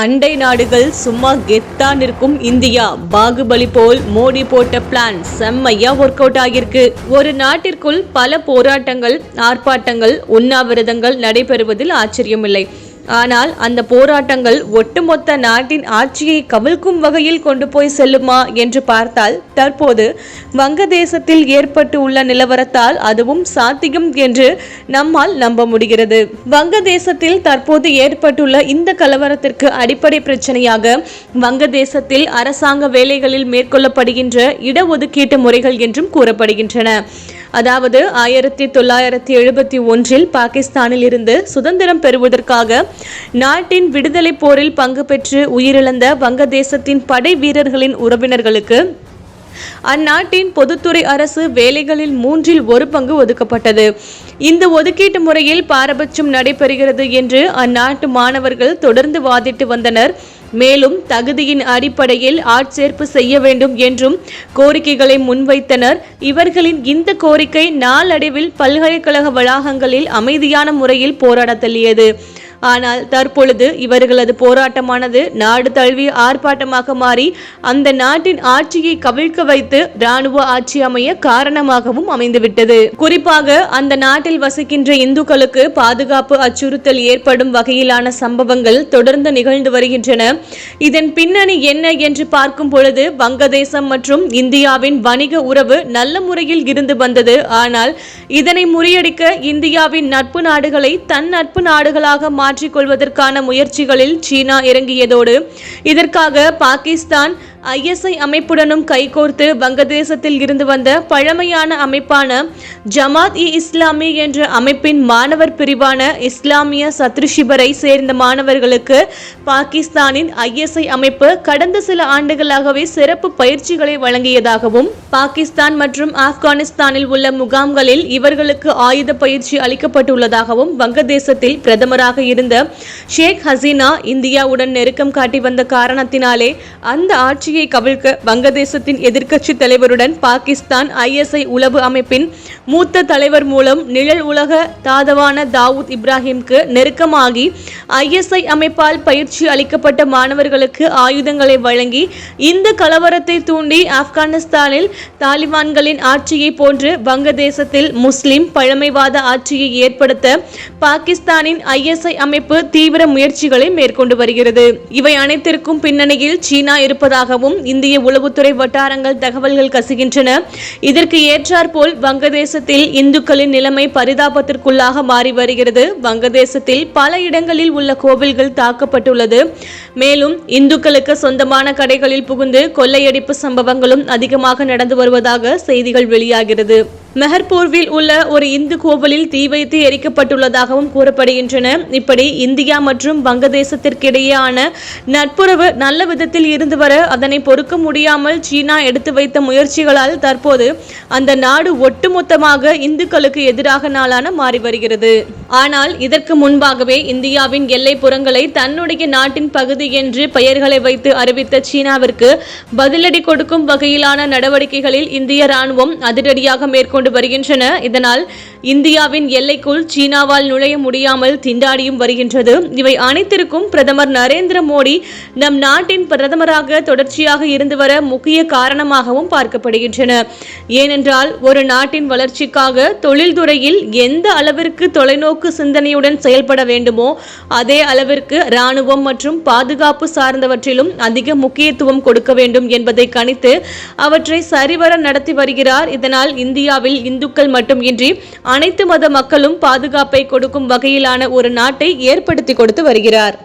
அண்டை நாடுகள் சும்மா கெத்தா நிற்கும் இந்தியா. பாகுபலி போல் மோடி போட்ட பிளான் செம்மையா ஒர்க் அவுட் ஆகியிருக்கு. ஒரு நாட்டிற்குள் பல போராட்டங்கள் ஆர்ப்பாட்டங்கள் உண்ணாவிரதங்கள் நடைபெறுவதில் ஆச்சரியமில்லை. ஆனால் அந்த போராட்டங்கள் ஒட்டுமொத்த நாட்டின் ஆட்சியை கவிழ்க்கும் வகையில் கொண்டு போய் செல்லுமா என்று பார்த்தால் தற்போது வங்கதேசத்தில் ஏற்பட்டு உள்ள நிலவரத்தால் அதுவும் சாத்தியம் என்று நம்மால் நம்ப முடிகிறது. வங்கதேசத்தில் தற்போது ஏற்பட்டுள்ள இந்த கலவரத்திற்கு அடிப்படை பிரச்சனையாக வங்கதேசத்தில் அரசாங்க வேலைகளில் மேற்கொள்ளப்படுகின்ற இடஒதுக்கீட்டு முறைகள் என்றும் கூறப்படுகின்றன. அதாவது ஆயிரத்தி தொள்ளாயிரத்தி எழுபத்தி ஒன்றில் பாகிஸ்தானில் இருந்து சுதந்திரம் பெறுவதற்காக நாட்டின் விடுதலை போரில் பங்கு பெற்று உயிரிழந்த வங்கதேசத்தின் படை வீரர்களின் உறவினர்களுக்கு அந்நாட்டின் பொதுத்துறை அரசு வேலைகளில் மூன்றில் ஒரு பங்கு ஒதுக்கப்பட்டது. இந்த ஒதுக்கீட்டு முறையில் பாரபட்சம் நடைபெறுகிறது என்று அந்நாட்டு மாணவர்கள் தொடர்ந்து வாதிட்டு வந்தனர். மேலும் தகுதியின் அடிப்படையில் ஆட்சேர்ப்பு செய்ய வேண்டும் என்றும் கோரிக்கைகளை முன்வைத்தனர். இவர்களின் இந்த கோரிக்கை நாளடைவில் பல்கலைக்கழக வளாகங்களில் அமைதியான முறையில் போராட தள்ளியது. ஆனால் தற்பொழுது இவர்களது போராட்டமானது நாடு தழுவிய ஆர்ப்பாட்டமாக மாறி அந்த நாட்டின் ஆட்சியை கவிழ்க்க வைத்து ராணுவ ஆட்சி அமைய காரணமாகவும் அமைந்துவிட்டது. குறிப்பாக அந்த நாட்டில் வசிக்கின்ற இந்துக்களுக்கு பாதுகாப்பு அச்சுறுத்தல் ஏற்படும் வகையிலான சம்பவங்கள் தொடர்ந்து நிகழ்ந்து வருகின்றன. இதன் பின்னணி என்ன என்று பார்க்கும் பொழுது வங்கதேசம் மற்றும் இந்தியாவின் வணிக உறவு நல்ல முறையில் இருந்து வந்தது. ஆனால் இதனை முறியடிக்க இந்தியாவின் நட்பு நாடுகளை தன் நட்பு நாடுகளாக மாற்ற மாற்றிக்கொள்வதற்கான முயற்சிகளில் சீனா இறங்கியதோடு இதற்காக பாகிஸ்தான் ஐஎஸ்ஐ அமைப்புடனும் கைகோர்த்து வங்கதேசத்தில் இருந்து வந்த பழமையான அமைப்பான ஜமாத் இ இஸ்லாமி என்ற அமைப்பின் மாணவர் பிரிவான இஸ்லாமிய சத்ருஷிபரை சேர்ந்த மாணவர்களுக்கு பாகிஸ்தானின் ஐஎஸ்ஐ அமைப்பு கடந்த சில ஆண்டுகளாகவே சிறப்பு பயிற்சிகளை வழங்கியதாகவும் பாகிஸ்தான் மற்றும் ஆப்கானிஸ்தானில் உள்ள முகாம்களில் இவர்களுக்கு ஆயுத பயிற்சி அளிக்கப்பட்டுள்ளதாகவும் வங்கதேசத்தில் பிரதமராக இருந்த ஷேக் ஹசீனா இந்தியாவுடன் நெருக்கம் காட்டி வந்த காரணத்தினாலே அந்த ஆட்சி ஆட்சியை கவிழ்க்க வங்கதேசத்தின் எதிர்க்கட்சி தலைவருடன் பாகிஸ்தான் ஐஎஸ்ஐ உளவு அமைப்பின் மூத்த தலைவர் மூலம் நிழல் உலக தாதவான தாவூத் இப்ராஹிம்க்கு நெருக்கமாகி ஐஎஸ்ஐ அமைப்பால் பயிற்சி அளிக்கப்பட்ட மாணவர்களுக்கு ஆயுதங்களை வழங்கி இந்த கலவரத்தை தூண்டி ஆப்கானிஸ்தானில் தாலிபான்களின் ஆட்சியை போன்று வங்கதேசத்தில் முஸ்லிம் பழமைவாத ஆட்சியை ஏற்படுத்த பாகிஸ்தானின் ஐஎஸ்ஐ அமைப்பு தீவிர முயற்சிகளை மேற்கொண்டு வருகிறது. இவை அனைத்திற்கும் பின்னணியில் சீனா இருப்பதாகவும் உள்ளதாகவும் இந்திய உளவுத்துறை வட்டாரங்கள் தகவல்கள் கசுகின்றன. இதற்கு ஏற்றாற்போல் வங்கதேசத்தில் இந்துக்களின் நிலைமை பரிதாபத்திற்குள்ளாக மாறி வருகிறது. வங்கதேசத்தில் பல இடங்களில் உள்ள கோவில்கள் தாக்கப்பட்டுள்ளது. மேலும் இந்துக்களுக்கு சொந்தமான கடைகளில் புகுந்து கொள்ளையடிப்பு சம்பவங்களும் அதிகமாக நடந்து வருவதாக செய்திகள் வெளியாகிறது. மெஹர்பூர்வில் உள்ள ஒரு இந்து கோவிலில் தீ வைத்து எரிக்கப்பட்டுள்ளதாகவும் கூறப்படுகின்றன. இப்படி இந்தியா மற்றும் வங்கதேசத்திற்கிடையேயான நட்புறவு நல்ல விதத்தில் இருந்து வர அதனை பொறுக்க முடியாமல் சீனா எடுத்து வைத்த முயற்சிகளால் தற்போது அந்த நாடு ஒட்டுமொத்தமாக இந்துக்களுக்கு எதிராக நாளான மாறி வருகிறது. ஆனால் இதற்கு முன்பாகவே இந்தியாவின் எல்லை புறங்களை தன்னுடைய நாட்டின் பகுதி என்று பெயர்களை வைத்து அறிவித்த சீனாவிற்கு பதிலடி கொடுக்கும் வகையிலான நடவடிக்கைகளில் இந்திய ராணுவம் அதிரடியாக மேற்கொண்டு வருகின்றன. இதனால் இந்தியாவின் எல்லைக்குள் சீனாவால் நுழைய முடியாமல் திண்டாடியும் வருகின்றது. இவை அனைத்திற்கும் பிரதமர் நரேந்திர மோடி நம் நாட்டின் பிரதமராக தொடர்ச்சியாக இருந்து வர முக்கிய காரணமாகவும் பார்க்கப்படுகின்றன. ஏனென்றால் ஒரு நாட்டின் வளர்ச்சிக்காக தொழில்துறையில் எந்த அளவிற்கு தொலைநோக்கு சிந்தனையுடன் செயல்பட வேண்டுமோ அதே அளவிற்கு இராணுவம் மற்றும் பாதுகாப்பு சார்ந்தவற்றிலும் அதிக முக்கியத்துவம் கொடுக்க வேண்டும் என்பதை கணித்து அவற்றை சரிவர நடத்தி வருகிறார். இதனால் இந்தியாவில் இந்துக்கள் மட்டுமின்றி அனைத்து மத மக்களும் பாதுகாப்பை கொடுக்கும் வகையிலான ஒரு நாட்டை ஏற்படுத்தி கொடுத்து வருகிறார்.